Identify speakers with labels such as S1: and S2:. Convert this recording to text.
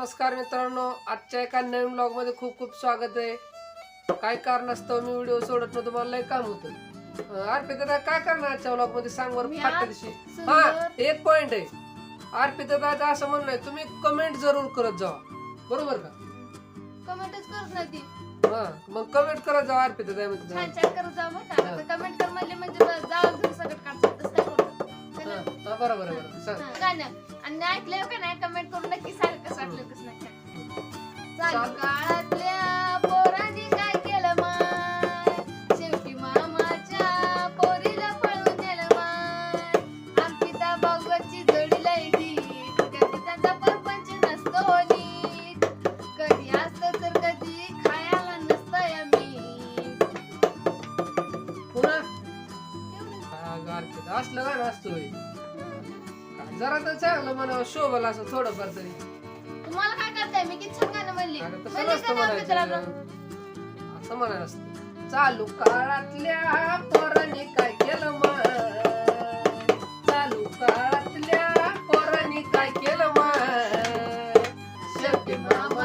S1: नमस्कार मित्रांनो आजच्या एका नवीन ब्लॉगमध्ये खूप खूप स्वागत आहे. काय कारणास्तव मी व्हिडिओ सोडत नव्हतो मला लय काम होतं. अर्पिता दादा काय करणार आजच्या ब्लॉगमध्ये सांग बरं फाटल्या दिवशी. हा एक पॉइंट आहे. अर्पिता दादा असं म्हणणं आहे तुम्ही कमेंट जरूर करत जावा. बरोबर का?
S2: कमेंटच करत नाही ती.
S1: हा मग कमेंट करत जावा अर्पिता दादा म्हणते.
S2: छान छान करत जा बरं का
S1: हा.
S2: आता कमेंट कर म्हणले म्हणजे सगळं काढतात तसं
S1: हा, हा, बरोबर सांग.
S2: आणि ऐकलं का नाही कमेंट करून नक्की सांग कसं वाटलं.
S1: असलं गाणं असतं जरा तर चांगलं म्हणावं शोभल असं थोडंफार तरी.
S2: तुम्हाला काय करताय? मी किती असं
S1: म्हणायचं
S2: असतं. चालू काळातल्या
S1: पोरांनी काय केलं मग? चालू काळातल्या पोरांनी काय केलं मग? शेवटी मामा